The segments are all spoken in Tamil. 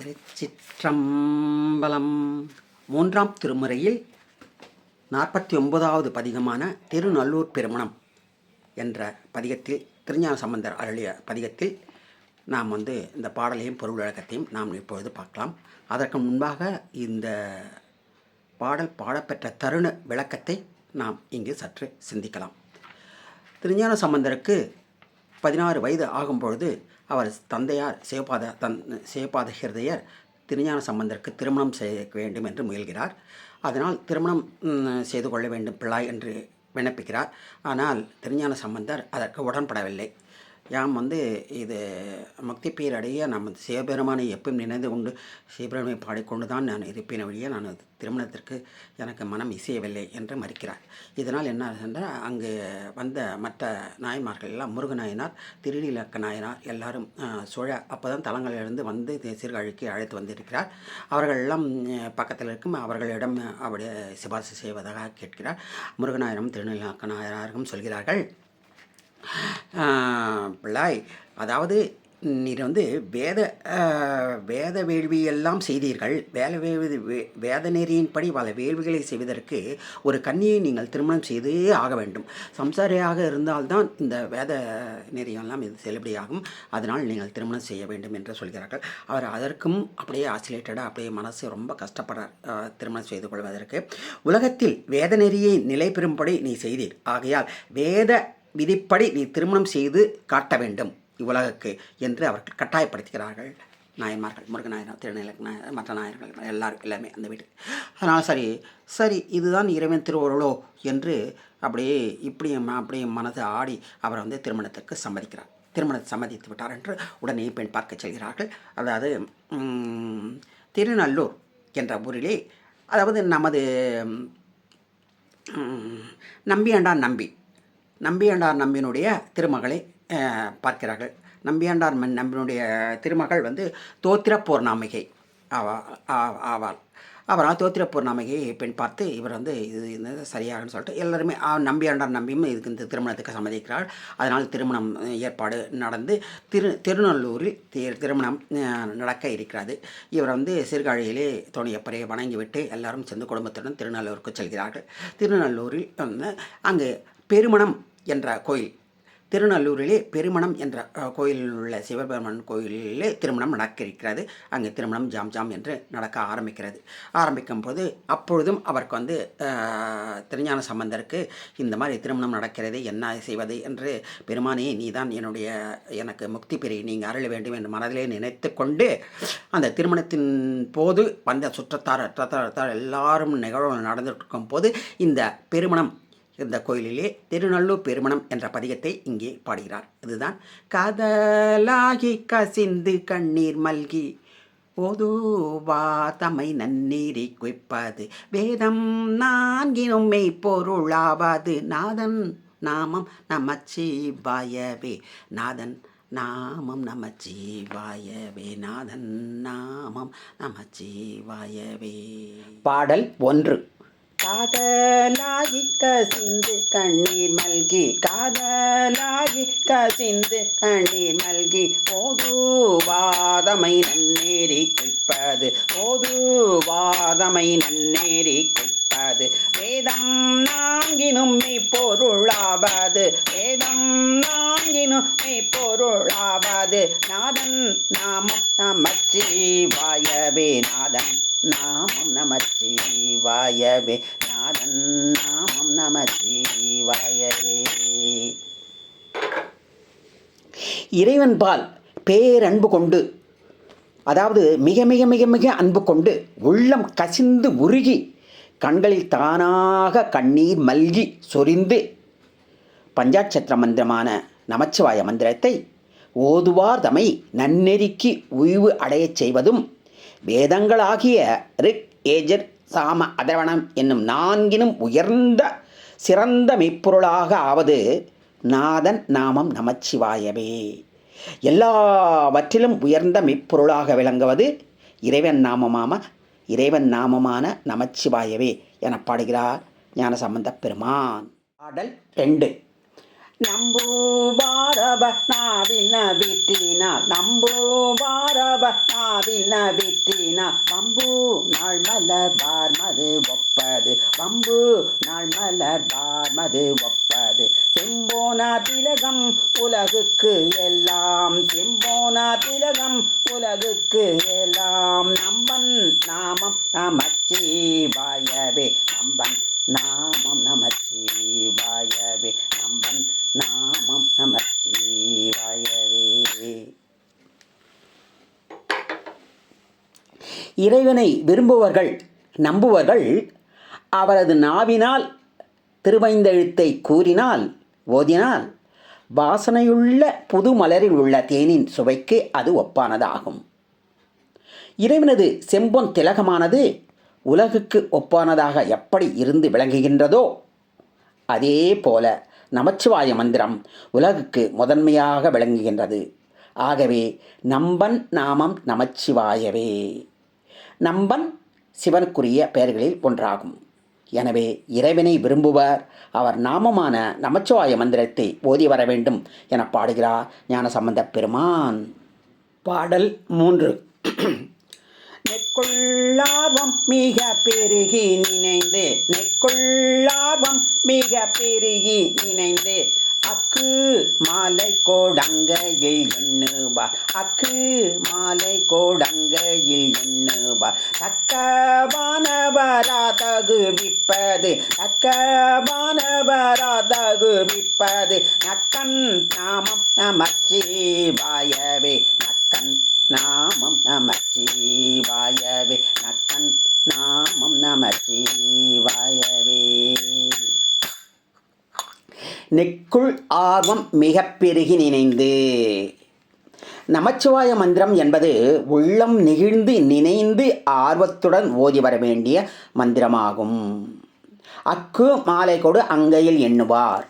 திருச்சிற்றம்பலம். மூன்றாம் திருமுறையில் நாற்பத்தி ஒன்பதாவது பதிகமான திருநல்லூர் பெருமணம் என்ற பதிகத்தில் திருஞான சம்பந்தர் அருளிய பதிகத்தில் நாம் வந்து இந்த பாடலையும் பொருள் விளக்கத்தையும் நாம் இப்பொழுது பார்க்கலாம். அதற்கு முன்பாக இந்த பாடல் பாடப்பெற்ற தருண விளக்கத்தை நாம் இங்கு சற்று சிந்திக்கலாம். திருஞான சம்பந்தருக்கு பதினாறு வயது ஆகும்பொழுது அவர் தந்தையார் சிவபாத தன் சிவபாத ஹிருதயர் திருஞான சம்பந்தருக்கு திருமணம் செய்ய வேண்டும் என்று முயல்கிறார். அதனால் திருமணம் செய்து கொள்ள வேண்டும் பிள்ளாய் என்று விண்ணப்பிக்கிறார். ஆனால் திருஞான சம்பந்தர் அதற்கு உடன்படவில்லை. யாம் வந்து இது முக்தி பேர் அடைய நம்ம சிவபெருமானை எப்பவும் நினைந்து கொண்டு சிவபெருமானை பாடிக்கொண்டு தான் நான் இருப்பேன் வழியே நான் திருமணத்திற்கு எனக்கு மனம் இசையவில்லை என்று மறுக்கிறார். இதனால் என்ன என்றால் அங்கு வந்த மற்ற நாயன்மார்கள் எல்லாம் முருகநாயனார் திருநீலக்க நாயனார் எல்லாரும் சோழ அப்போ தான் தலங்களிலிருந்து வந்து தி- சீர்காழிக்கு அழைத்து வந்திருக்கிறார். அவர்கள் எல்லாம் பக்கத்தில் இருக்கும் அவர்களிடம் அவருடைய சிபாரிசு செய்வதாக கேட்கிறார். முருகநாயனும் திருநீலக்க நாயனாரும் சொல்கிறார்கள் பிள்ளாய் அதாவது நீர் வந்து வேத வேத வேள்வியெல்லாம் செய்தீர்கள். வேத வேள்வி வே- வேத நெறியின்படி பல வேள்விகளை செய்வதற்கு ஒரு கன்னியை நீங்கள் திருமணம் செய்தே ஆக வேண்டும். சம்சாரியாக இருந்தால்தான் இந்த வேத நெறியெல்லாம் இது செல்லுபடியாகும். அதனால் நீங்கள் திருமணம் செய்ய வேண்டும் என்று சொல்கிறார்கள். அவர் அதற்கும் அப்படியே ஆசிலேட்டடாக அப்படியே மனசு ரொம்ப கஷ்டப்படுறார் திருமணம் செய்து கொள்வதற்கு. உலகத்தில் வேத நெறியை நிலை பெறும்படி நீ செய்தீர். ஆகையால் வேத விதிப்படி நீ திருமணம் செய்து காட்ட வேண்டும் இவ்வுலகுக்கு என்று அவர்கள் கட்டாயப்படுத்துகிறார்கள். நாயன்மார்கள் முருகநாயனர் திருநீலக் மற்ற நாயர்கள் எல்லாரும் எல்லாமே அந்த வீட்டுக்கு. அதனால் சரி சரி இதுதான் இறைவன் திருவருளோ என்று அப்படியே இப்படியும் அப்படியும் மனது ஆடி அவர் வந்து திருமணத்திற்கு சம்மதிக்கிறார். திருமணத்தை சம்மதித்து விட்டார் என்று உடனே பெண் பார்க்க செல்கிறார்கள். அதாவது திருநல்லூர் என்ற ஊரிலே அதாவது நமது நம்பி நம்பியாண்டார் நம்பி நம்பியாண்டார் நம்பியினுடைய திருமகளை பார்க்கிறார்கள். நம்பியாண்டார் மன் நம்பியினுடைய திருமகள் வந்து தோத்திர பூர்ணாமிகை ஆவா ஆ- ஆவாள். அவரால் தோத்திர பூர்ணாமிகை பெண் பார்த்து இவர் வந்து இது இந்த சரியாகன்னு சொல்லிட்டு எல்லாருமே ஆ, நம்பியாண்டார் நம்பியும் இதுக்கு இந்த திருமணத்துக்கு சம்மதிக்கிறார் அதனால் திருமணம் ஏற்பாடு நடந்து திரு திருநல்லூரில் திருமணம் நடக்க இருக்கிறது. இவர் வந்து சீர்காழியிலே தோணியப்பரை வணங்கிவிட்டு எல்லாரும் சேர்ந்து குடும்பத்துடன் திருநல்லூருக்கு செல்கிறார்கள். திருநல்லூரில் வந்து அங்கே பெருமணம் என்ற கோயில். திருநல்லூரிலே பெருமணம் என்ற கோயிலில் உள்ள சிவபெருமன் கோயிலிலே திருமணம் நடக்க இருக்கிறது அங்கே திருமணம் ஜாம் ஜாம் என்று நடக்க ஆரம்பிக்கிறது. ஆரம்பிக்கும் போது அப்பொழுதும் அவருக்கு வந்து திருஞான சம்பந்தருக்கு இந்த மாதிரி திருமணம் நடக்கிறது என்ன செய்வது என்று பெருமானே நீதான் என்னுடைய எனக்கு முக்தி பெறி நீங்கள் அருள வேண்டும் என்று மனதிலே நினைத்து கொண்டு அந்த திருமணத்தின் போது வந்த சுற்றத்தார் அற்றத்தார் எல்லாரும் நிகழ்வு நடந்துட்டு இருக்கும் போது இந்த பெருமணம் இந்த கோயிலிலே திருநள்ளூர் பெருமணம் என்ற பதிகத்தை இங்கே பாடுகிறார். இதுதான் கதலாகி கசிந்து கண்ணீர் மல்கி பொதுவா தமை நன்னீரி குய்ப்பது. வேதம் நான்கினும் மெய்ப்பொருளாவாது நாதன் நாமம் நமச்சிவாயவே. நாதன் நாமம் நமச்சிவாயவே நாதன் நாமம் நமச்சிவாயவே. பாடல் ஒன்று. காதலாகி கசிந்து கண்ணீர் மல்கி காதலாகி கசிந்து கண்ணீர் மல்கி. ஓதுவாதமை நன்னேறி குய்ப்பது ஓதுவாதமை நன்னேறி குய்ப்பது வேதம் நான்கினும் இப்போ இறைவன்பால் பேரன்பு கொண்டு அதாவது மிக மிக மிக மிக அன்பு கொண்டு உள்ளம் கசிந்து உருகி கண்களில் தானாக கண்ணீர் மல்கி சொரிந்து பஞ்சாட்சத்திர மந்திரமான நமச்சிவாய மந்திரத்தை ஓதுவார் தமை நன்னெறிக்கு உய்வு அடையச் செய்வதும் வேதங்களாகிய ரிக் ஏஜர் சாம அதவணம் என்னும் நான்கினும் உயர்ந்த சிறந்த மெய்ப்பொருளாக ஆவது நாதன் நாமம் நமச்சிவாயவே. எல்லாவற்றிலும் உயர்ந்த மெய்ப்பொருளாக விளங்குவது இறைவன் நாமமாம இறைவன் நாமமான நமச்சிவாயவே என பாடுகிறார் ஞானசம்பந்த பெருமான். பாடல் ரெண்டு. நம்பு பாரப நாவின விட்டினார் நம்பு பாரப நாவில் வம்பு நாள் மலர் பார்மது ஒப்பது வம்பு நாள் மலர் பார்மது ஒப்பது. செம்போனா திலகம் உலகுக்கு எல்லாம். செம்போனா திலகம் உலகுக்கு எல்லாம். நம்பன் நாமம் நமச்சிவாயவே நம்பன் நாமம் நமச்சிவாயவே நம்பன் நாமம் நமச்சிவாயவே இறைவனை விரும்புவர்கள் நம்புவர்கள் அவரது நாவினால் திருவைந்தெழுத்தை கூறினால் ஓதினால் வாசனையுள்ள புது மலரில் உள்ள தேனின் சுவைக்கு அது ஒப்பானதாகும். இறைவனது செம்பொன் திலகமானது உலகுக்கு ஒப்பானதாக எப்படி இருந்து விளங்குகின்றதோ அதே போல நமச்சிவாய மந்திரம் உலகுக்கு முதன்மையாக விளங்குகின்றது. ஆகவே நம்பன் நாமம் நமச்சிவாயவே. நம்பன் சிவனுக்குரிய பெயர்களில் ஒன்றாகும். எனவே இறைவனை விரும்புவர். அவர் நாமமான நமச்சிவாய மந்திரத்தை ஓதி வர வேண்டும் என பாடுகிறார் ஞானசம்பந்தப் பெருமான். பாடல் மூன்று. நெக்குள்ளார்வம் மிக பெருகி நினைந்து நெக்குள்ளார்வம் மிக பெருகி நினைந்து அக்கு மாலை கோடங்கையில் எண்ணுவார் அக்கு மாலை கோடங்கையில் எண்ணுவார் தக்கவானவரா தகுவிப்பது தக்கவானவரா தகுவிப்பது நக்கன் நாமம் நமச்சிவாயவே நக்கன் நாமம் நெக்குள் ஆர்வம் மிக பெருகி நினைந்து. நமச்சிவாய மந்திரம் என்பது உள்ளம் நெகிழ்ந்து நினைந்து ஆர்வத்துடன் ஓதி வர வேண்டிய மந்திரமாகும். அக்கு மாலை கொடு அங்கையில் எண்ணுவார்.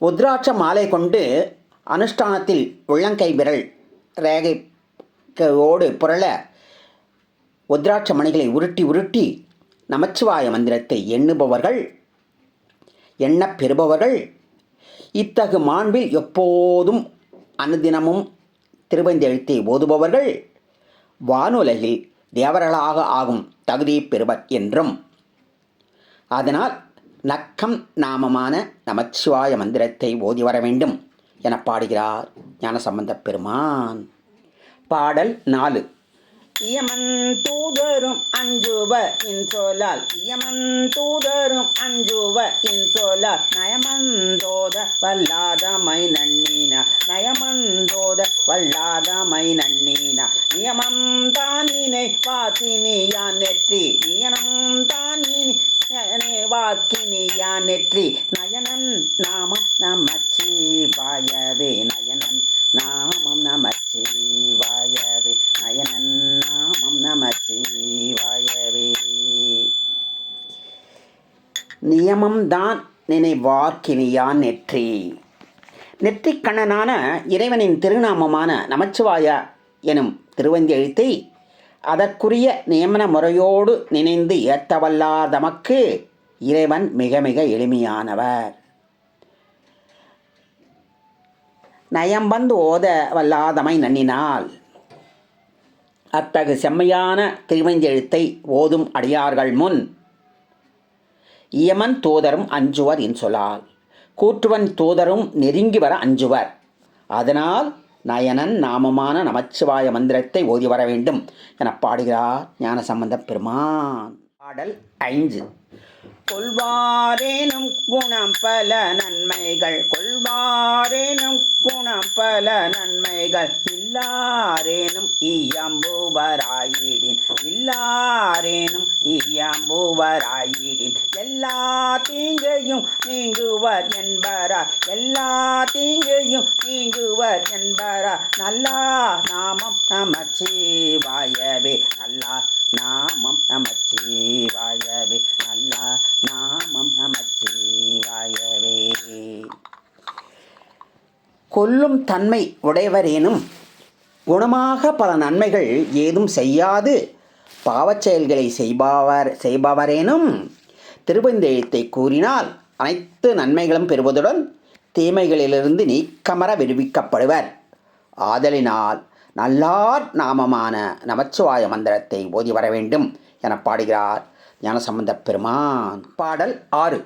உத்ராட்ச மாலை கொண்டு அனுஷ்டானத்தில் உள்ளங்கை விரல் ரேகை ஓடு புரள உத்ராட்ச மணிகளை உருட்டி உருட்டி நமச்சிவாய மந்திரத்தை எண்ணுபவர்கள் எண்ணப் பெறுபவர்கள் இத்தகு மாண்பில் எப்போதும் அனுதினமும் திருவந்தெழுத்தை ஓதுபவர்கள் வானுலகில் தேவர்களாக ஆகும் தகுதி பெறுவர் என்றும். அதனால் நக்கம் நாமமான நமச்சிவாய மந்திரத்தை ஓதி வர வேண்டும் என பாடுகிறார் ஞானசம்பந்த பெருமான். பாடல் நாலு. இயமன் அஞ்சுவ இன்சொலால் இயமன் தூதரும் அஞ்சுவ இன்சொலால் நயமந்தோத வல்லாதமை நன்னீனா நயமந்தோத வல்லாதமை நன்னின நியமம் தானினை வாசினியான் நெற்றி நியனம் தானினி வாக்கினியா நெற்றி நயனன் நியமம்தான் நினைவார்க்கினியான் நெற்றி. நெற்றிக்கண்ணனான இறைவனின் திருநாமமான நமச்சிவாய எனும் திருவந்தெழுத்தை அதற்குரிய நியமன முறையோடு நினைந்து ஏத்தவல்லாதமக்கு இறைவன் மிக மிக எளிமையானவர். நயம்பந்து ஓத வல்லாதமை நன்னினால். அத்தகு செம்மையான திருவஞ்செழுத்தை ஓதும் அடியார்கள் முன் இயமன் தூதரும் அஞ்சுவர் இன்சொலால். கூற்றுவன் தூதரும் நெருங்கி வர அஞ்சுவர். அதனால் நயனன் நாமமான நமச்சிவாய மந்திரத்தை ஓதி வர வேண்டும் என பாடுகிறார் ஞானசம்பந்த பெருமான். பாடல் ஐந்து. கொள்வாரேனும் குணம் பல நன்மைகள். கொள்வாரேனும் குணம் பல நன்மைகள். இல்லாரேனும் இயம்புவராயிடின். இல்லாரேனும் இயம்புவராயிடின். எல்லா தீங்கையும் நீங்குவர் என்பரா எல்லா தீங்கையும் நீங்குவர் என்பரா நல்லா நாமம் நமச்சிவாயவே. நல்லா கொல்லும் தன்மை உடையவரேனும் குணமாக பல நன்மைகள் ஏதும் செய்யாது. பாவச் செயல்களை செய்பவர் செய்பவரேனும். திருவந்தெழுத்தை கூறினால் அனைத்து நன்மைகளும் பெறுவதுடன் தீமைகளிலிருந்து நீக்கமர விடுவிக்கப்படுவர். ஆதலினால் நல்லார் நாமமான நமச்சிவாய மந்திரத்தை ஓதி வர வேண்டும் என பாடுகிறார் ஞானசம்பந்த பெருமான். பாடல் ஆறு.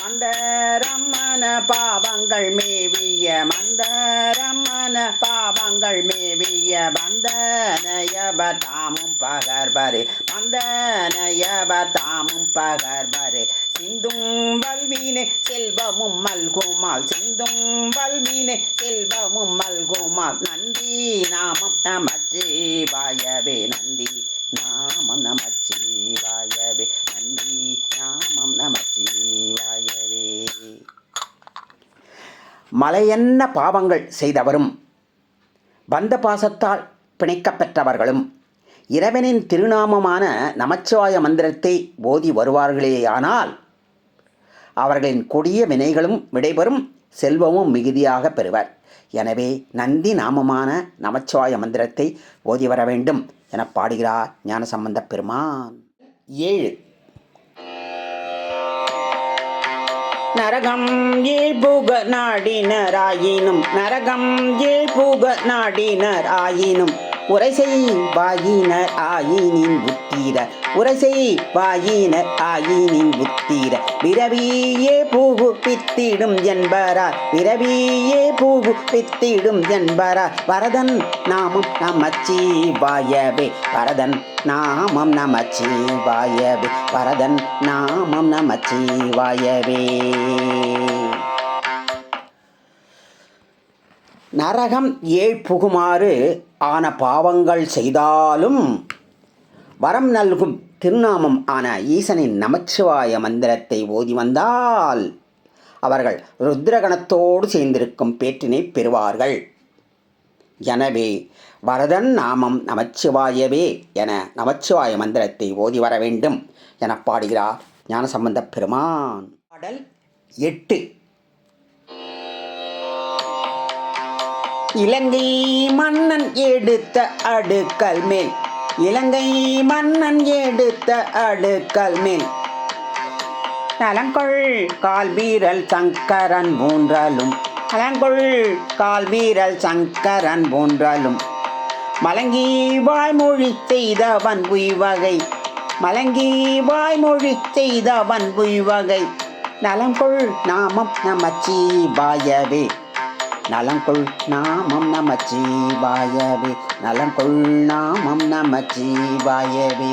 மந்தரம்மன பாவங்கள் மேவிய மந்தரம்மன பாவங்கள் மேவிய பந்தனயப தாமும் பகர்பரே பந்தனயப தாமும் பகர்பரே சிந்தும் வல்வீனே செல்வமும் மல்குமால் சிந்தும் வல்வீனே செல்வமும் மல்குமால் நந்தி நாமம் நமச்சிவாயவே நந்தி நாமம் நமச்சிவாயவே. மலையென்ன பாவங்கள் செய்தவரும் பந்த பாசத்தால் பிணைக்கப்பெற்றவர்களும் இறைவனின் திருநாமமான நமச்சிவாய மந்திரத்தை ஓதி வருவார்களேயானால் அவர்களின் கொடிய வினைகளும் விடைபெறும் செல்வமும் மிகுதியாக பெறுவர். எனவே நந்தி நாமமான நமச்சிவாய மந்திரத்தை ஓதி வர வேண்டும் என பாடுகிறார் ஞானசம்பந்த பெருமான். ஏழு. நரகம் ஏழ்புக நாடினராயினும். நரகம் ஏழ்புக நாடினர் ஆயினும் உரைசை வாயினர் ஆயினின் புத்தீர உரைசை வாயினர் ஆயினின் புத்தீர விரவியே பூகு பித்திடும் என்பரா. விரவியே பூகு பித்திடும் என்பரா. வரதன் நாமம் நமச்சிவாயவே வரதன் நாமம் நமச்சிவாயவே வரதன் நாமம் நமச்சிவாயவே நரகம் ஏழ் புகுமாறு ஆன பாவங்கள் செய்தாலும் வரம் நல்கும் திருநாமம் ஆன ஈசனின் நமச்சிவாய மந்திரத்தை ஓதி வந்தால் அவர்கள் ருத்ரகணத்தோடு சேர்ந்திருக்கும் பேற்றினை பெறுவார்கள். எனவே வரதன் நாமம் நமச்சிவாயவே என நமச்சிவாய மந்திரத்தை ஓதி வர வேண்டும் என பாடுகிறார் ஞானசம்பந்தப் பெருமான். பாடல் எட்டு. இலங்கை மன்னன் எடுத்த அடுக்கல் மேல். இலங்கை மன்னன் எடுத்த அடுக்கல் மேல். நலங்கொள் கால் வீரல் சங்கரன் மூன்றாலும் நலங்கொள் கால் வீரல் சங்கரன் மூன்றாலும் மலங்கி வாய்மொழி செய்தவன் உய்வகை. மலங்கி வாய்மொழி செய்தவன் உய்வகை. நலங்கொள் நாமம் நமச்சிவாயவே நலங்கொள் நாமம் நமச்சிவாயவே. நலங்கொள் நாமம் நமச்சிவாயவே.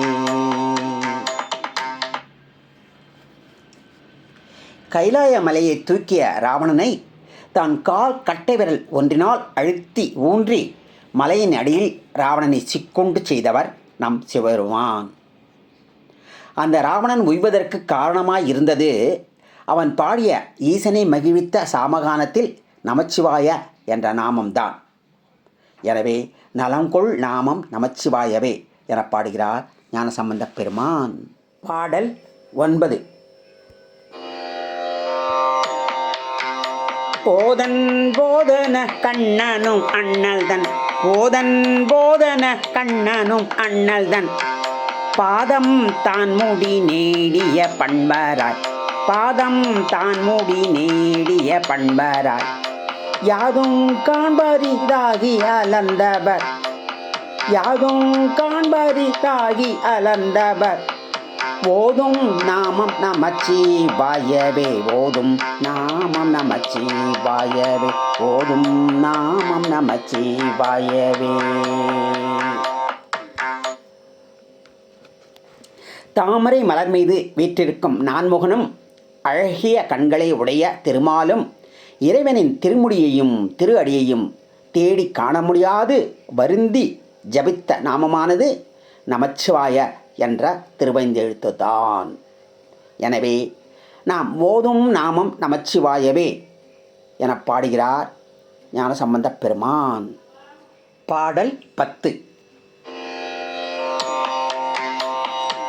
கைலாய மலையை தூக்கிய ராவணனை தான் கால் கட்டை விரல் ஒன்றினால் அழுத்தி ஊன்றி மலையின் அடியில் ராவணனை சிக்கொண்டு செய்தவர் நம் சிவருமான் அந்த ராவணன் உய்வதற்கு காரணமாய் இருந்தது அவன் பாடிய ஈசனை மகிழ்வித்த சாமகானத்தில் நமச்சிவாய என்ற நாமம்தான். எனவே நலங்கொள் நாமம் நமச்சிவாயவே என பாடுகிறார் ஞானசம்பந்த பெருமான். பாடல் ஒன்பது. போதன் போதன கண்ணனும் அண்ணல்தன். போதன் போதன கண்ணனும் அண்ணல்தன். பாதம் தான் மூடி நேடிய பண்பராய். பாதம் தான் மூடி நேடிய பண்பராய். யாதும் காண்பரிதாகி அலந்தவர். யாதும் காண்பரிதாகி அலந்தவர். ஓதும் நாமம் நமச்சிவாயவே ஓதும் நாமம் நமச்சிவாயவே ஓதும் நாமம் நமச்சிவாயவே தாமரை மலர் மீது வீற்றிருக்கும் நான்முகனும் அழகிய கண்களை உடைய திருமாலும் இறைவனின் திருமுடியையும் திரு அடியையும் தேடி காண முடியாது வருந்தி ஜபித்த நாமமானது நமச்சிவாய என்ற திருவைந்தெழுத்து தான் எனவே நாம் ஓதும் நாமம் நமச்சிவாயவே என பாடுகிறார் ஞானசம்பந்தப் பெருமான். பாடல் பத்து.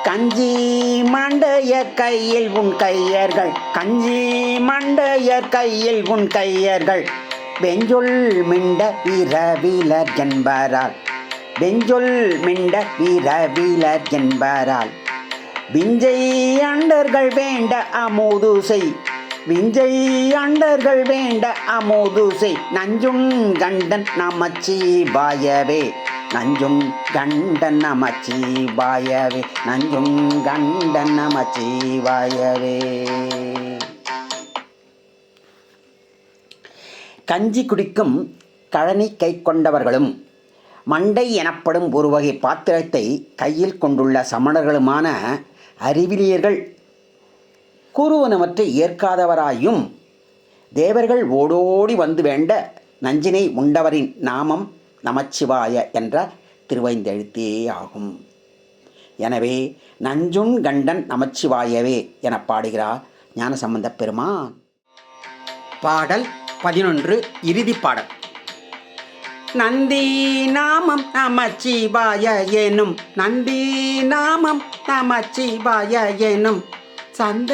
கஞ்சி மண்டைய கையில் உன் கையர்கள். கஞ்சி மண்டைய கையில் உன் கையர்கள். வெஞ்சொல் மிண்ட வீரவீலர் என்பாரால். வெஞ்சொல் மிண்ட இரவிலர் என்பாரால். விஞ்சை அண்டர்கள் வேண்ட அமுது செய். விஞ்சை அண்டர்கள் வேண்ட அமுதுசை நஞ்சும் கண்டன் நமச்சிவாயவே. நஞ்சும் கண்டன் நமச்சிவாயவே. நஞ்சும் கண்டன் நமச்சிவாயவே. கஞ்சி குடிக்கும் கழனி கை கொண்டவர்களும் மண்டை எனப்படும் ஒரு வகை பாத்திரத்தை கையில் கொண்டுள்ள சமணர்களுமான அறிவிலியர்கள் கூறுவனவற்றை ஏற்காதவராயும் தேவர்கள் ஓடோடி வந்து வேண்ட நஞ்சினை உண்டவரின் நாமம் நமச்சிவாய என்ற திருவைந்தெழுத்தே ஆகும். எனவே நஞ்சுண் கண்டன் நமச்சிவாயவே என பாடுகிறார் ஞானசம்பந்த பெருமான். பாடல் பதினொன்று இறுதி பாடல். நந்தி நாமம் நமச்சிவாய எனும் நந்தி நாமம் நமச்சிவாய எனும் சந்த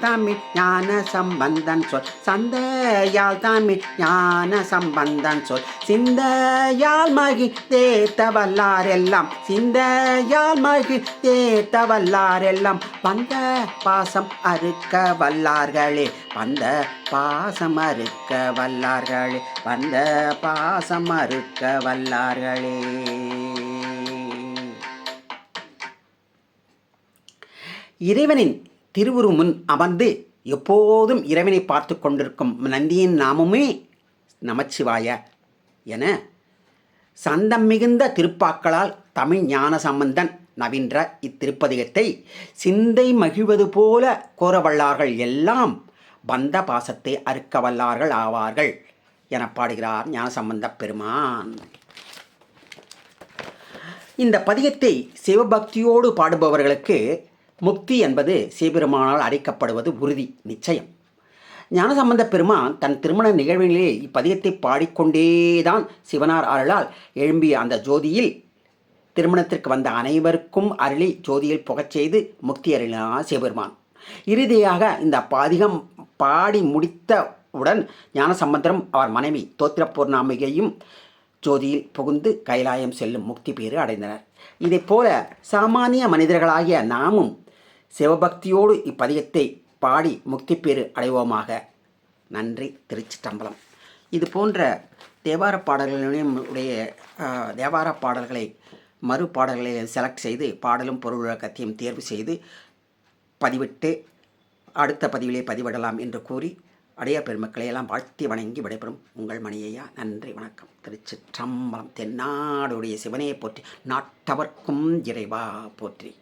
தமிழ் ஞான சம்பந்தன் சொல். சந்த தமிழ் ஞான சம்பந்தன் சொல். சிந்த மகி தேத்த வல்லாரெல்லாம் சிந்த மகி தேத்த வல்லாரெல்லாம் வந்த பாசம் அறுக்க வல்லார்களே வந்த பாசம் அறுக்க வல்லார்களே வந்த பாசம் அறுக்க வல்லார்களே இறைவனின் திருவுரு முன் அமர்ந்து எப்போதும் இறைவனை பார்த்து கொண்டிருக்கும் நந்தியின் நாமமே நமச்சிவாய என சந்தம் மிகுந்த திருப்பாக்களால் தமிழ் ஞான சம்பந்தன் நவின்ற இத்திருப்பதிகத்தை சிந்தை மகிழ்வது போல கோரவல்லார்கள் எல்லாம் பந்த பாசத்தை அறுக்க வல்லார்கள் ஆவார்கள் என பாடுகிறார் ஞானசம்பந்தப் பெருமான். இந்த பதிகத்தை சிவபக்தியோடு பாடுபவர்களுக்கு முக்தி என்பது சிவபெருமானால் அடைக்கப்படுவது உறுதி நிச்சயம். ஞானசம்பந்த பெருமான் தன் திருமண நிகழ்வினிலே இப்பதிகத்தை பாடிக்கொண்டேதான் சிவனார் அருளால் எழும்பிய அந்த ஜோதியில் திருமணத்திற்கு வந்த அனைவருக்கும் அருளி ஜோதியில் புகச் செய்து முக்தி அருளினார் சிவபெருமான். இறுதியாக இந்த பதிகம் பாடி முடித்தவுடன் ஞானசம்பந்தரும் அவர் மனைவி தோத்திர பூர்ணாம்பிகையும் ஜோதியில் புகுந்து கைலாயம் செல்லும் முக்தி பேறு அடைந்தனர். இதைப் போல சாமானிய மனிதர்களாகிய நாமும் சிவபக்தியோடு இப்பதிகத்தை பாடி முக்தி பேறு அடைவோமாக. நன்றி திருச்சிற்றம்பலம். இது போன்ற தேவார பாடல்களுடைய உடைய தேவார பாடல்களை மறுபாடல்களை செலக்ட் செய்து பாடலும் பொருள் விளக்கத்தையும் தேர்வு செய்து பதிவிட்டு அடுத்த பதிவிலே பதிவிடலாம் என்று கூறி அடைய பெருமக்களை எல்லாம் வாழ்த்தி வணங்கி விடைபெறும் உங்கள் மணியையா. நன்றி வணக்கம். திருச்சிற்றம்பலம் தென்னாடுடைய சிவனையை போற்றி நாட்டவர்க்கும் இறைவா போற்றி.